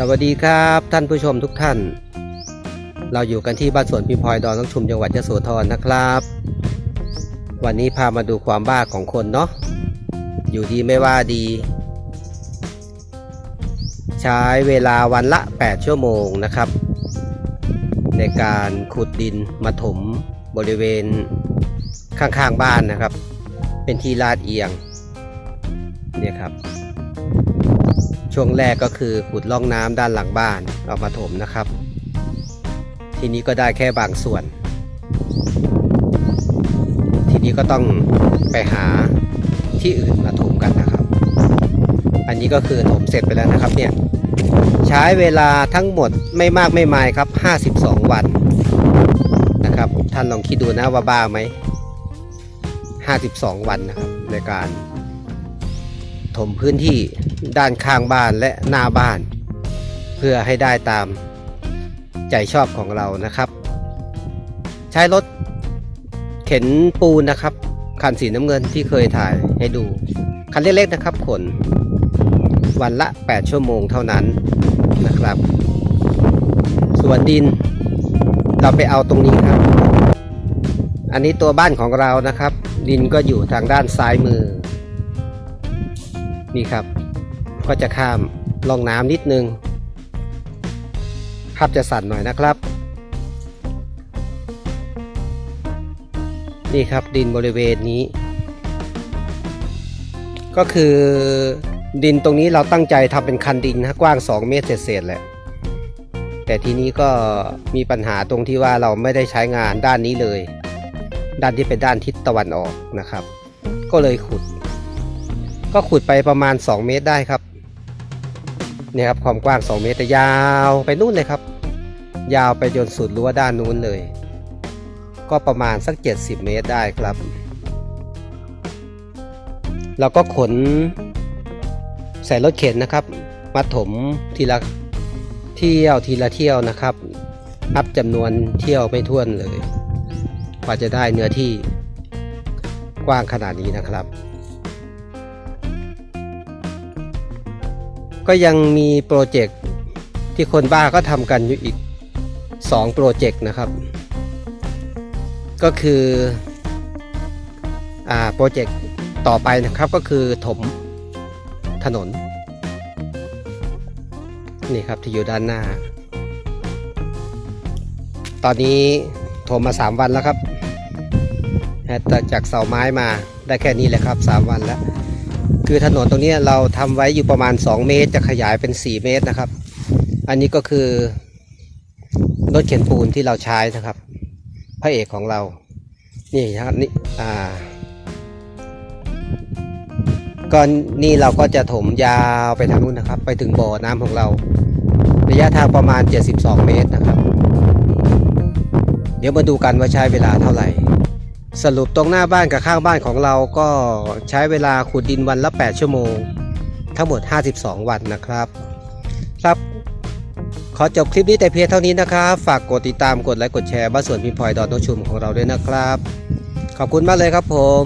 สวัสดีครับท่านผู้ชมทุกท่าน เราอยู่กันที่บ้านสวนพิมพลอยดอนน้องชุมจังหวัดยะโสธรนะครับ วันนี้พามาดูความบ้าของคนเนาะอยู่ดีไม่ว่าดี ใช้เวลาวันละ 8 ชั่วโมงนะครับ ในการขุดดินมาถมบริเวณข้างๆบ้านนะครับ เป็นที่ลาดเอียงเนี่ยครับ ช่วงแรกก็คือขุดล่องน้ำด้านหลังบ้านเอามาถมนะครับ ทีนี้ก็ได้แค่บางส่วน ทีนี้ก็ต้องไปหาที่อื่นมาถมกันนะครับ อันนี้ก็คือถมเสร็จไปแล้วนะครับเนี่ยใช้เวลาทั้งหมดไม่มากไม่มายครับ 52 วันนะครับ ท่านลองคิดดูนะว่าบ้าไหม 52 วันนะครับในการ ถมพื้นที่ด้านข้างบ้านและหน้าบ้าน เพื่อให้ได้ตามใจชอบของเรานะครับ ใช้รถเข็นปูนนะครับ คันสีน้ำเงินที่เคยถ่ายให้ดู คันเล็กๆนะครับ ขน วันละ 8 ชั่วโมงเท่านั้นนะครับ ส่วนดิน เราไปเอาตรงนี้ครับ อันนี้ตัวบ้านของเรานะครับ ดินก็อยู่ทางด้านซ้ายมือ นี่ครับ ก็จะข้ามล่องน้ำนิดนึง ภาพจะสั่นหน่อยนะครับ นี่ครับดินบริเวณนี้ ก็คือดินตรงนี้เราตั้งใจทำเป็นคันดินนะกว้าง 2 เมตรเศษๆแหละแต่ทีนี้ก็มีปัญหาตรงที่ว่าเราไม่ได้ใช้งานด้านนี้เลย ด้านที่เป็นด้านทิศตะวันออกนะครับ ก็เลยขุด ก็ขุดไปประมาณ 2 เมตรได้ครับเนี่ยครับความกว้าง 2 เมตรแต่ยาวไปนู่นเลยครับ ยาวไปจนสุดรั้วด้านนู้นเลย ก็ประมาณสัก 70 เมตรได้ครับ เราก็ขนใส่รถเข็นนะครับ มาถมทีละเที่ยวทีละเที่ยวนะครับนับจำนวนเที่ยวไม่ท้วนเลยกว่าจะได้เนื้อที่กว้างขนาดนี้นะครับ ก็ยังมีโปรเจกต์ที่คนบ้าก็ทำกันอยู่อีก2โปรเจกต์นะครับ ก็คืออ่าโปรเจกต์ต่อไปนะครับก็คือถมถนน นี่ครับที่อยู่ด้านหน้า ตอนนี้ถมมา 3 วันแล้วครับแต่จากเสาไม้มาได้แค่นี้แหละครับ 3 วันแล้ว คือถนนตรงนี้เราทำไว้อยู่ประมาณ 2 เมตร จะขยายเป็น 4 เมตรนะครับ อันนี้ก็คือรถเข็นปูนที่เราใช้นะครับ พระเอกของเรา นี่นะครับนี่อ่าก่อนนี่เราก็จะถมยาวไปทางนู้นนะครับ ไปถึงบ่อน้ำของเรา ระยะทางประมาณ 72 เมตรนะครับ เดี๋ยวมาดูกันว่าใช้เวลาเท่าไหร่ สรุปตรงหน้าบ้านกับข้างบ้านของเราก็ใช้เวลาขุดดินวันละ 8 ชั่วโมง ทั้งหมด 52 วันนะครับ ครับ ขอจบคลิปนี้แต่เพียงเท่านี้นะครับ ฝากกดติดตามกดไลค์กดแชร์บ้านสวนพิมพลอยดอนนชุมของเราด้วยนะครับ ขอบคุณมากเลยครับผม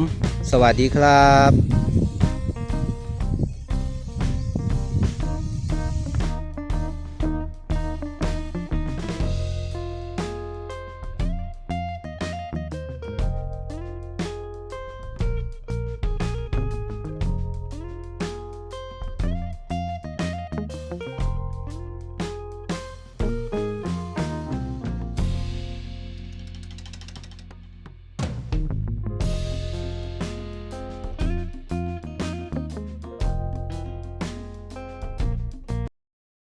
สวัสดีครับ